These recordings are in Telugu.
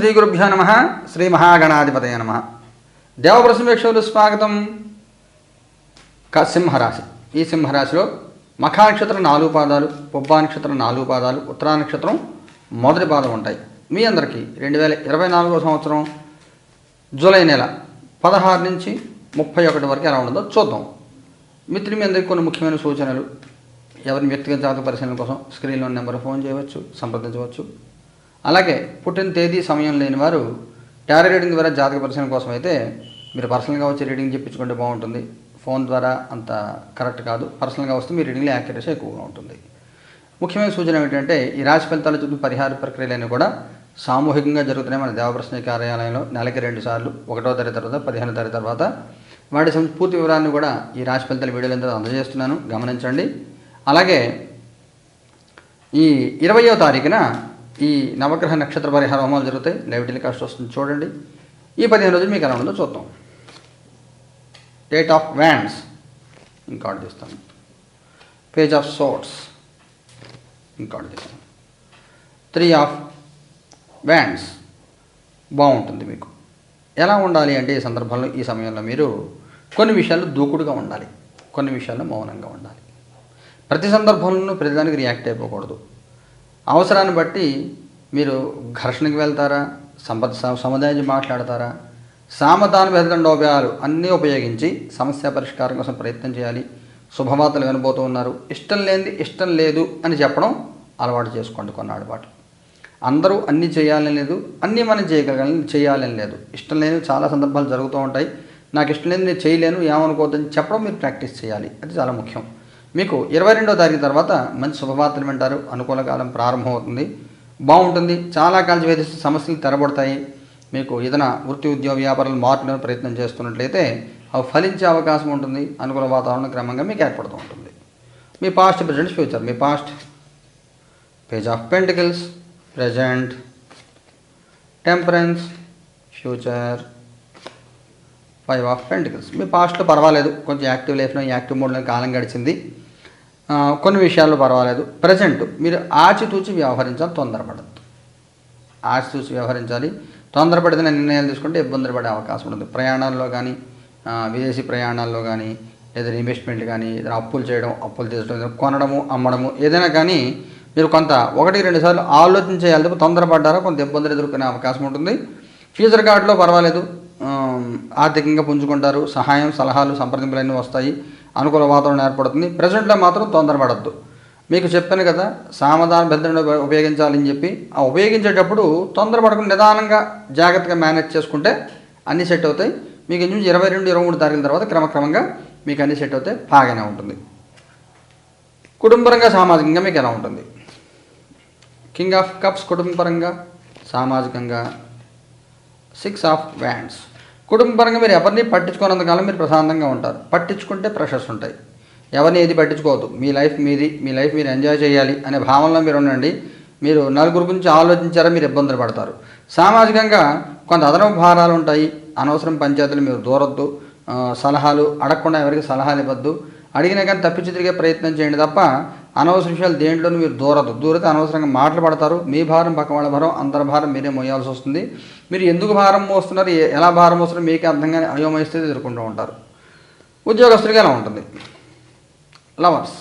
శ్రీ గురుభ్యో నమ. శ్రీ మహాగణాధిపతయ నమ. దేవప్రసమేక్షలు స్వాగతం. క సింహరాశి. ఈ సింహరాశిలో మఖానక్షత్రం నాలుగు పాదాలు పుబ్బా నక్షత్రం నాలుగు పాదాలు ఉత్తరా నక్షత్రం మొదటి పాదం ఉంటాయి. మీ అందరికీ రెండు వేల ఇరవై నాలుగో సంవత్సరం జూలై నెల పదహారు నుంచి ముప్పై ఒకటి వరకు ఎలా ఉండదో చూద్దాం. మిత్రులు మీ అందరికీ కొన్ని ముఖ్యమైన సూచనలు. ఎవరిని వ్యక్తిగత జాతక పరిశీలన కోసం స్క్రీన్లో నెంబర్ ఫోన్ చేయవచ్చు సంప్రదించవచ్చు. అలాగే పుట్టిన తేదీ సమయం లేని వారు టారో రీడింగ్ ద్వారా జాతక పరిశీలన కోసం అయితే మీరు పర్సనల్గా వచ్చి రీడింగ్ చెప్పించుకుంటే బాగుంటుంది. ఫోన్ ద్వారా అంత కరెక్ట్ కాదు. పర్సనల్గా వస్తే మీ రీడింగ్లో యాక్యురసీ ఎక్కువగా ఉంటుంది. ముఖ్యమైన సూచన ఏమిటంటే ఈ రాశి ఫలితాలు చుట్టూ పరిహార ప్రక్రియలన్నీ కూడా సామూహికంగా జరుగుతున్నాయి మన దేవప్రశ్న కార్యాలయంలో. నెలకి రెండు సార్లు ఒకటో తరగతి తర్వాత పదిహేనో తరగతి తర్వాత. వాటి పూర్తి వివరాలను కూడా ఈ రాశి ఫలితాల వీడియోలు అందజేస్తున్నాను. గమనించండి. అలాగే ఈ ఇరవయో తారీఖున ఈ నవగ్రహ నక్షత్ర పరిహార హోమాలు జరుగుతాయి. లైవ్ టెలికాస్ట్ వస్తుంది. చూడండి. ఈ పదిహేను రోజులు మీకు ఎలా ఉందో చూద్దాం. డేట్ ఆఫ్ వ్యాండ్స్ ఇంకా తీస్తాను. పేజ్ ఆఫ్ సోట్స్ ఇంకా తీస్తాను. త్రీ ఆఫ్ వ్యాండ్స్ బాగుంటుంది మీకు. ఎలా ఉండాలి అంటే ఈ సందర్భంలో ఈ సమయంలో మీరు కొన్ని విషయాలు దూకుడుగా ఉండాలి. కొన్ని విషయాల్లో మౌనంగా ఉండాలి. ప్రతి సందర్భంలోనూ ప్రతిదానికి రియాక్ట్ అయిపోకూడదు. అవసరాన్ని బట్టి మీరు ఘర్షణకి వెళ్తారా సంపద స- సముదాయం మాట్లాడతారా? సామధాన భేదండోపాయాలు అన్నీ ఉపయోగించి సమస్య పరిష్కారం కోసం ప్రయత్నం చేయాలి. శుభవార్తలు వినబోతూ ఉన్నారు. ఇష్టం లేనిది ఇష్టం లేదు అని చెప్పడం అలవాటు చేసుకోండి కొన్నాడు పాటు. అందరూ అన్నీ చేయాలని లేదు అన్నీ మనం చేయగలగాలని చేయాలని లేదు. ఇష్టం లేని చాలా సందర్భాలు జరుగుతూ ఉంటాయి. నాకు ఇష్టం లేని నేను చేయలేను ఏమనుకోవద్దని చెప్పడం మీరు ప్రాక్టీస్ చేయాలి. అది చాలా ముఖ్యం. మీకు ఇరవై రెండో తారీఖు తర్వాత మంచి శుభవార్తలు వింటారు. అనుకూల కాలం ప్రారంభమవుతుంది. బాగుంటుంది. చాలా కాలం వేధిస్తూ సమస్యలు తెరబడతాయి. మీకు ఏదైనా వృత్తి ఉద్యోగ వ్యాపారాలు మార్పులను ప్రయత్నం చేస్తున్నట్లయితే అవి ఫలించే అవకాశం ఉంటుంది. అనుకూల వాతావరణం క్రమంగా మీకు ఏర్పడుతూ ఉంటుంది. మీ past present future me past page of pentacles present temperance future five of pentacles మీ పాస్ట్లో పర్వాలేదు. కొంచెం యాక్టివ్ లైఫ్లో యాక్టివ్ మోడ్లో కాలం గడిచింది. కొన్ని విషయాల్లో పర్వాలేదు. ప్రజెంట్ మీరు ఆచితూచి వ్యవహరించాలి తొందరపడద్దు. ఆచితూచి వ్యవహరించాలి. తొందరపడిన నిర్ణయాలు తీసుకుంటే ఇబ్బందులు పడే అవకాశం ఉంటుంది. ప్రయాణాల్లో కానీ విదేశీ ప్రయాణాల్లో కానీ లేదా ఇన్వెస్ట్మెంట్ కానీ ఏదైనా అప్పులు చేయడం అప్పులు తీసుకోవడం కొనడము అమ్మడము ఏదైనా కానీ మీరు కొంత ఒకటి రెండు సార్లు ఆలోచన చేయాలి తొందరపడ్డారా కొంత ఇబ్బందులు ఎదుర్కొనే అవకాశం ఉంటుంది. ఫ్యూచర్ కార్డులో పర్వాలేదు. ఆర్థికంగా పుంజుకుంటారు సహాయం సలహాలు సంప్రదింపులు అన్నీ వస్తాయి అనుకూల వాతావరణం ఏర్పడుతుంది. ప్రజెంట్లో మాత్రం తొందరపడద్దు. మీకు చెప్పాను కదా సామధాన భద్రను ఉపయోగించాలని చెప్పి. ఆ ఉపయోగించేటప్పుడు తొందరపడకుండా నిదానంగా జాగ్రత్తగా మేనేజ్ చేసుకుంటే అన్నీ సెట్ అవుతాయి. మీకు ఇంచుమించు ఇరవై రెండు ఇరవై మూడు తారీఖుల తర్వాత క్రమక్రమంగా మీకు అన్నీ సెట్ అవుతాయి. బాగానే ఉంటుంది. కుటుంబరంగా సామాజికంగా మీకు ఎలా ఉంటుంది? కింగ్ ఆఫ్ కప్స్ కుటుంబపరంగా సామాజికంగా సిక్స్ ఆఫ్ వ్యాండ్స్ కుటుంబపరంగా మీరు ఎవరిని పట్టించుకోనంతకాలం మీరు ప్రశాంతంగా ఉంటారు. పట్టించుకుంటే ప్రెషర్స్ ఉంటాయి. ఎవరిని ఏది పట్టించుకోవద్దు. మీ లైఫ్ మీది మీ లైఫ్ మీరు ఎంజాయ్ చేయాలి అనే భావనలో మీరు ఉండండి. మీరు నలుగురు గురించి ఆలోచించారా మీరు ఇబ్బందులు పడతారు. సామాజికంగా కొంత అదనపు భారాలు ఉంటాయి. అనవసరం పంచాయతీలు మీరు దూరొద్దు. సలహాలు అడగకుండా ఎవరికి సలహాలు ఇవ్వద్దు. అడిగినా కానీ తప్పించి తిరిగే ప్రయత్నం చేయండి తప్ప అనవసర విషయాలు దేంట్లోనూ మీరు దూరదు. దూరితే అనవసరంగా మాటలు పడతారు. మీ భారం పక్క వాళ్ళ భారం అందరి భారం మీరే మోయాల్సి వస్తుంది. మీరు ఎందుకు భారం మోస్తున్నారు? ఎలా భారం మోస్తున్నారు? మీకే అర్థంగానే అయోమయ స్థితి ఎదుర్కొంటూ ఉంటారు. ఉద్యోగస్తుడిగా ఎలా ఉంటుంది. లవర్స్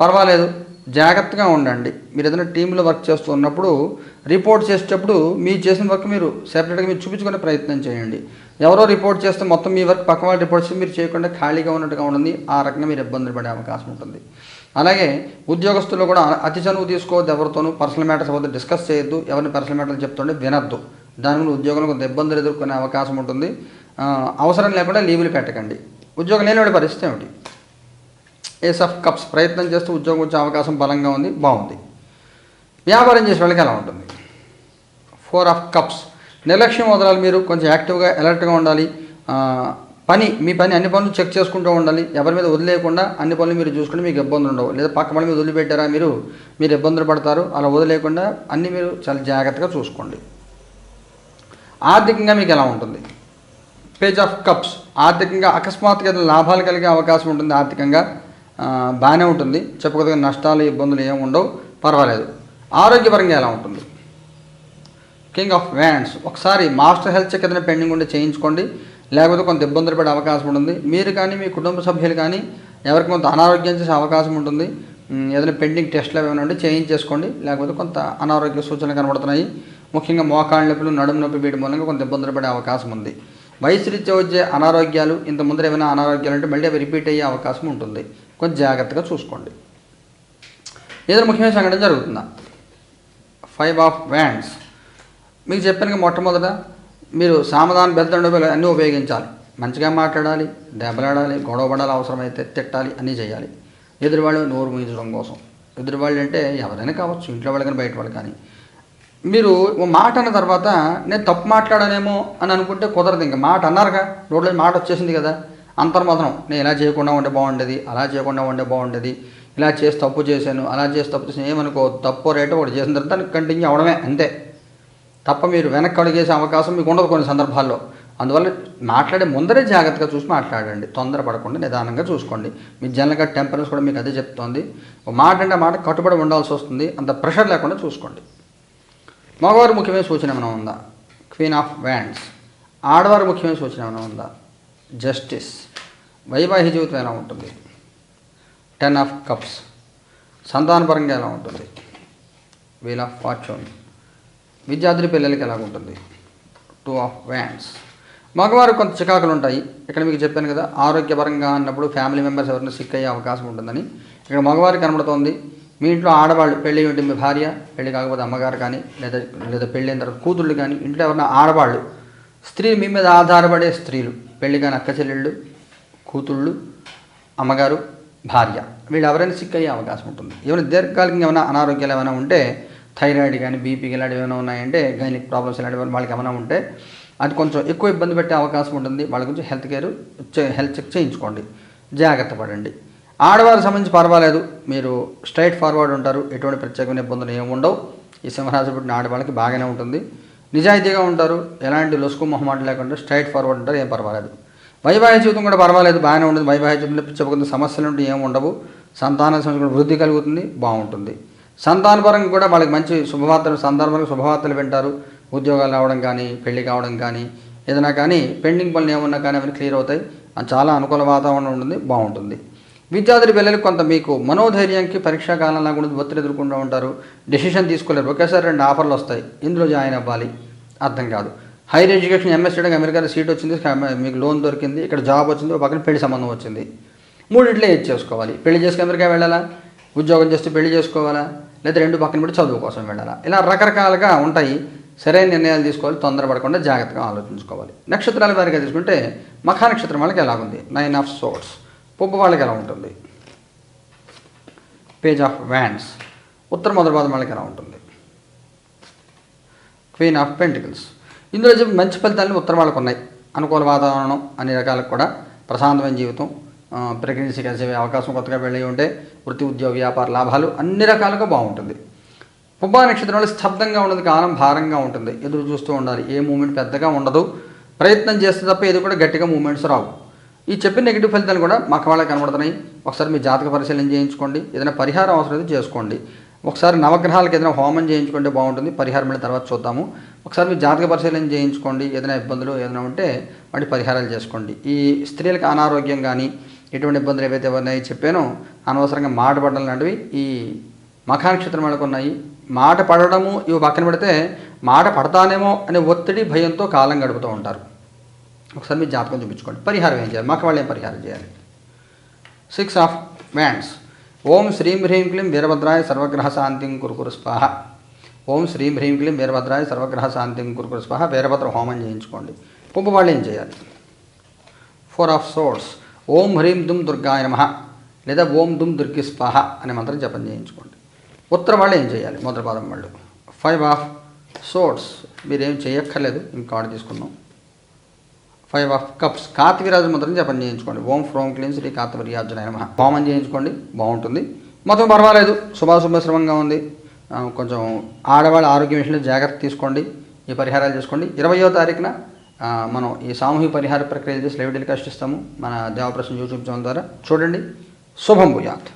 పర్వాలేదు. జాగ్రత్తగా ఉండండి. మీరు ఏదైనా టీంలో వర్క్ చేస్తూ ఉన్నప్పుడు రిపోర్ట్ చేసేటప్పుడు మీ చేసిన వర్క్ మీరు సెపరేట్గా మీరు చూపించుకునే ప్రయత్నం చేయండి. ఎవరో రిపోర్ట్ చేస్తే మొత్తం మీ వర్క్ పక్క వాళ్ళు రిపోర్ట్ చేసి మీరు చేయకుండా ఖాళీగా ఉన్నట్టుగా ఉంటుంది ఆ రకంగా మీరు ఇబ్బందులు పడే అవకాశం ఉంటుంది. అలాగే ఉద్యోగస్తులు కూడా అతి చనువు తీసుకోవద్దు ఎవరితోనూ పర్సనల్ మ్యాటర్స్ వద్ద డిస్కస్ చేయొద్దు ఎవరిని పర్సనల్ మ్యాటర్లు చెప్తుంటే వినొద్దు. దాని వల్ల ఉద్యోగంలో కొంత ఇబ్బందులు ఎదుర్కొనే అవకాశం ఉంటుంది. అవసరం లేకుండా లీవులు పెట్టకండి. ఉద్యోగం లేనివాడి పరిస్థితి ఏమిటి? ఏస్ ఆఫ్ కప్స్ ప్రయత్నం చేస్తూ ఉద్యోగం వచ్చే అవకాశం బలంగా ఉంది బాగుంది. వ్యాపారం చేసే వాళ్ళకి ఎలా ఉంటుంది? ఫోర్ ఆఫ్ కప్స్ నిర్లక్ష్యం వదలాలి మీరు కొంచెం యాక్టివ్గా అలర్ట్గా ఉండాలి. పని మీ పని అన్ని పనులు చెక్ చేసుకుంటూ ఉండాలి. ఎవరి మీద వదిలేయకుండా అన్ని పనులు మీరు చూసుకుంటే మీకు ఇబ్బందులు ఉండవు. లేదా పక్క పని మీద వదిలిపెట్టారా మీరు మీరు ఇబ్బందులు పడతారు. అలా వదిలేయకుండా అన్ని మీరు చాలా జాగ్రత్తగా చూసుకోండి. ఆర్థికంగా మీకు ఎలా ఉంటుంది? పేజ్ ఆఫ్ కప్స్ ఆర్థికంగా అకస్మాత్తుగా లాభాలు కలిగే అవకాశం ఉంటుంది ఆర్థికంగా. బాగానే ఉంటుంది. చెప్పుకోదగిన నష్టాలు ఇబ్బందులు ఏమి ఉండవు. పర్వాలేదు. ఆరోగ్యపరంగా ఎలా ఉంటుంది? కింగ్ ఆఫ్ వ్యాండ్స్ ఒకసారి మాస్టర్ హెల్త్ చెక్ ఏదైనా పెండింగ్ ఉంటే చేయించుకోండి. లేకపోతే కొంత ఇబ్బందులు పడే అవకాశం ఉంటుంది. మీరు కానీ మీ కుటుంబ సభ్యులు కానీ ఎవరికి కొంత అనారోగ్యం చేసే అవకాశం ఉంటుంది. ఏదైనా పెండింగ్ టెస్ట్లు ఏమైనా ఉంటే చేయించేసుకోండి. లేకపోతే కొంత అనారోగ్య సూచనలు కనబడుతున్నాయి. ముఖ్యంగా మోకాళ్ళ నొప్పులు నడుము నొప్పి వీటి మూలంగా కొంత ఇబ్బందులు పడే అవకాశం ఉంది. వయసు రీత్యా వచ్చే అనారోగ్యాలు ఇంత ముందర ఏమైనా అనారోగ్యాలు ఉంటే మళ్ళీ అవి రిపీట్ అయ్యే అవకాశం ఉంటుంది. కొంచెం జాగ్రత్తగా చూసుకోండి. ఏదైనా ముఖ్యమైన సంఘటన జరుగుతుందా? ఫైవ్ ఆఫ్ వ్యాండ్స్ మీకు చెప్పాను మొట్టమొదట మీరు సామధాన బెల్తండు అన్నీ ఉపయోగించాలి. మంచిగా మాట్లాడాలి దెబ్బలాడాలి గొడవ పడాలి అవసరమైతే తిట్టాలి అన్నీ చేయాలి. ఎదురువాళ్ళు నోరు ముయించడం కోసం. ఎదురువాళ్ళు అంటే ఎవరైనా కావచ్చు ఇంట్లో వాళ్ళు కానీ బయట వాళ్ళు కానీ. మీరు మాట అన్న తర్వాత నేను తప్పు మాట్లాడానేమో అని అనుకుంటే కుదరదు ఇంకా. మాట అన్నారుగా? రోడ్లో మాట వచ్చేసింది కదా. అంతర్మథనం నేను ఇలా చేయకుండా ఉంటే బాగుండేది అలా చేయకుండా ఉంటే బాగుండేది ఇలా చేసి తప్పు చేశాను అలా చేసి తప్పు చేసాను ఏమనుకో తప్పు రేటు ఒకటి చేసిన తర్వాత దానికి కంటిన్యూ అవడమే అంతే. తప్ప మీరు వెనక్కి అడిగేసే అవకాశం మీకు ఉండదు కొన్ని సందర్భాల్లో. అందువల్ల మాట్లాడే ముందరే జాగ్రత్తగా చూసి మాట్లాడండి. తొందరపడకుండా నిదానంగా చూసుకోండి. మీ జనరల్గా టెంపరెన్స్ కూడా మీకు అదే చెప్తోంది. మాట అంటే మాట కట్టుబడి ఉండాల్సి వస్తుంది. అంత ప్రెషర్ లేకుండా చూసుకోండి. మగవారు ముఖ్యమైన సూచన ఏమైనా ఉందా? Queen of wands. ఆడవారు ముఖ్యమైన సూచన ఏమైనా ఉందా? జస్టిస్. వైవాహిక జీవితం ఎలా ఉంటుంది? Ten of cups. సంతానపరంగా ఎలా ఉంటుంది? Wheel of fortune. విద్యార్థుల పిల్లలకి ఎలా ఉంటుంది? టూ ఆఫ్ వ్యాండ్స్ మగవారు కొంత చికాకులు ఉంటాయి ఇక్కడ మీకు చెప్పాను కదా ఆరోగ్యపరంగా అన్నప్పుడు ఫ్యామిలీ మెంబర్స్ ఎవరైనా సిక్ అయ్యే అవకాశం ఉంటుందని. ఇక్కడ మగవారికి కనబడుతోంది మీ ఇంట్లో ఆడవాళ్ళు పెళ్ళి ఉంటే మీ భార్య పెళ్ళి కాకపోతే అమ్మగారు కానీ లేదా లేదా పెళ్ళైన తర్వాత కూతుళ్ళు కానీ ఇంట్లో ఎవరైనా ఆడవాళ్ళు స్త్రీ మీ మీద ఆధారపడే స్త్రీలు పెళ్ళి కాని అక్క చెల్లెళ్ళు కూతుళ్ళు అమ్మగారు భార్య వీళ్ళు ఎవరైనా సిక్ అయ్యే అవకాశం ఉంటుంది. ఏమైనా దీర్ఘకాలికంగా ఏమైనా అనారోగ్యాలు ఏమైనా ఉంటే థైరాయిడ్ కానీ బీపీకి ఇలాంటివి ఏమైనా ఉన్నాయంటే గైనిక్ ప్రాబ్లమ్స్ ఇలాంటివి వాళ్ళకి ఏమైనా ఉంటే అది కొంచెం ఎక్కువ ఇబ్బంది పెట్టే అవకాశం ఉంటుంది. వాళ్ళ గురించి హెల్త్ కేర్ హెల్త్ చెక్ చేయించుకోండి. జాగ్రత్త పడండి. ఆడవారికి సంబంధించి పర్వాలేదు. మీరు స్ట్రైట్ ఫార్వర్డ్ ఉంటారు. ఎటువంటి ప్రత్యేకమైన ఇబ్బందులు ఏమి ఉండవు. ఈ సింహరాశి పుట్టిన ఆడవాళ్ళకి బాగానే ఉంటుంది. నిజాయితీగా ఉంటారు. ఎలాంటి లొసుకు మొహమాట లేకుండా స్ట్రైట్ ఫార్వర్డ్ ఉంటారు. ఏం పర్వాలేదు. వైవాహిక జీవితం కూడా పర్వాలేదు. బాగానే ఉంటుంది. వైవాహిక జీవితంలో పిచ్చపోతుంది సమస్యలు ఉంటే ఏమి ఉండవు. సంతాన సమస్య కూడా వృద్ధి కలుగుతుంది. బాగుంటుంది. సంతానపరంగా కూడా వాళ్ళకి మంచి శుభవార్తలు సంతానపరంగా శుభవార్తలు వింటారు. ఉద్యోగాలు రావడం కానీ పెళ్ళి కావడం కానీ ఏదైనా కానీ పెండింగ్ పనులు ఏమన్నా కానీ అవన్నీ క్లియర్ అవుతాయి. అది చాలా అనుకూల వాతావరణం ఉంటుంది బాగుంటుంది. విద్యార్థుల పిల్లలకు కొంత మీకు మనోధైర్యానికి పరీక్షా కాలంలో కూడా ఒత్తిడి ఎదుర్కొంటూ ఉంటారు. డెసిషన్ తీసుకోలేరు. ఒకేసారి రెండు ఆఫర్లు వస్తాయి. ఇందులో జాయిన్ అవ్వాలి. అర్థం కాదు. హైయర్ ఎడ్యుకేషన్ ఎంఎస్ చేయడానికి అమెరికాలో సీట్ వచ్చింది. మీకు లోన్ దొరికింది. ఇక్కడ జాబ్ వచ్చింది. ఒక పక్కన పెళ్ళి సంబంధం వచ్చింది. మూడింటిలో ఏది చేసుకోవాలి? పెళ్ళి చేసుకుని అమెరికా వెళ్ళాలా? ఉద్యోగం చేస్తే పెళ్ళి చేసుకోవాలా? లేదా రెండు పక్కన పెట్టి చదువు కోసం వెళ్ళాలా? ఇలా రకరకాలుగా ఉంటాయి. సరైన నిర్ణయాలు తీసుకోవాలి. తొందరపడకుండా జాగ్రత్తగా ఆలోచించుకోవాలి. నక్షత్రాల వారిగా తీసుకుంటే మఖా నక్షత్రం వాళ్ళకి ఎలాగుంది? నైన్ ఆఫ్ సోట్స్ పొప్పు వాళ్ళకి ఎలా ఉంటుంది? పేజ్ ఆఫ్ వ్యాండ్స్ ఉత్తర మొదటి వాళ్ళకి ఎలా ఉంటుంది? క్వీన్ ఆఫ్ పెంటికల్స్ ఇందులో చెప్పి మంచి ఫలితాలు ఉత్తర వాళ్ళకు ఉన్నాయి. అనుకూల వాతావరణం అన్ని రకాలకు కూడా ప్రశాంతమైన జీవితం. ప్రెగ్నెన్సీ కలిసే అవకాశం కొత్తగా వెళ్ళి ఉంటే వృత్తి ఉద్యోగ వ్యాపార లాభాలు అన్ని రకాలుగా బాగుంటుంది. పుబ్బా నక్షత్రంలో స్తబ్దంగా ఉండదు కాలం భారంగా ఉంటుంది. ఎదురు చూస్తూ ఉండాలి. ఏ మూమెంట్ పెద్దగా ఉండదు. ప్రయత్నం చేస్తే తప్ప ఏది కూడా గట్టిగా మూమెంట్స్ రావు. ఈ చెప్పిన నెగిటివ్ ఫలితాలు కూడా మాకు వాళ్ళకి కనబడుతున్నాయి. ఒకసారి మీ జాతక పరిశీలన చేయించుకోండి. ఏదైనా పరిహారం అవసరం అయితే చేసుకోండి. ఒకసారి నవగ్రహాలకు ఏదైనా హోమం చేయించుకుంటే బాగుంటుంది. పరిహారం వెళ్ళిన తర్వాత చూద్దాము. ఒకసారి మీ జాతక పరిశీలన చేయించుకోండి. ఏదైనా ఇబ్బందులు ఏదైనా ఉంటే వాటి పరిహారాలు చేసుకోండి. ఈ స్త్రీలకు అనారోగ్యం కానీ ఎటువంటి ఇబ్బందులు ఏవైతే ఉన్నాయో చెప్పానో అనవసరంగా మాట పడడం లాంటివి ఈ మఖానక్షత్రం వాళ్ళకు ఉన్నాయి. మాట పడడము ఇవి పక్కన పెడితే మాట పడతానేమో అనే ఒత్తిడి భయంతో కాలం గడుపుతూ ఉంటారు. ఒకసారి మీ జాతకం చూపించుకోండి. పరిహారం ఏం చేయాలి? మఖ వాళ్ళు ఏం పరిహారం చేయాలి? సిక్స్ ఆఫ్ వ్యాండ్స్ ఓం శ్రీం హ్రీం క్లీం వీరభద్రాయ సర్వగ్రహ శాంతిం కురుకురు స్వాహ ఓం శ్రీం హ్రీం క్లీం వీరభద్రాయ సర్వగ్రహ శాంతిం కురుకురు స్వాహ వీరభద్ర హోమం చేయించుకోండి. పుంపు వాళ్ళు ఏం చేయాలి? ఫోర్ ఆఫ్ సోర్స్ ఓం హ్రీం దుమ్ దుర్గాయ నమ లేదా ఓం దుమ్ దుర్గి స్వాహ అనే మంత్రం జపం చేయించుకోండి. ఉత్తరం వాళ్ళు ఏం చేయాలి? మొదటి పాదం వాళ్ళు. ఫైవ్ ఆఫ్ సోర్స్ మీరేం చేయక్కర్లేదు. ఇంకా ఆర్డర్ తీసుకుందాం ఫైవ్ ఆఫ్ కప్స్ కాతవీరాజు మంత్రం జపం చేయించుకోండి. ఓం ఫ్రోమ్ క్లీన్ శ్రీ కాతవీర్యార్జున నమ. హోమం చేయించుకోండి. బాగుంటుంది. మొత్తం పర్వాలేదు. శుభాశుభశ్రమంగా ఉంది. కొంచెం ఆడవాళ్ళ ఆరోగ్య విషయంలో జాగ్రత్త తీసుకోండి. ఈ పరిహారాలు చేసుకోండి. ఇరవయో తారీఖున మనం ఈ సామూహిక పరిహార ప్రక్రియలు చేసి లైవ్ టెలికాస్ట్ ఇస్తాము మన దేవప్రసన్న యూట్యూబ్ ఛానల్ ద్వారా. చూడండి. శుభం భూయాత్.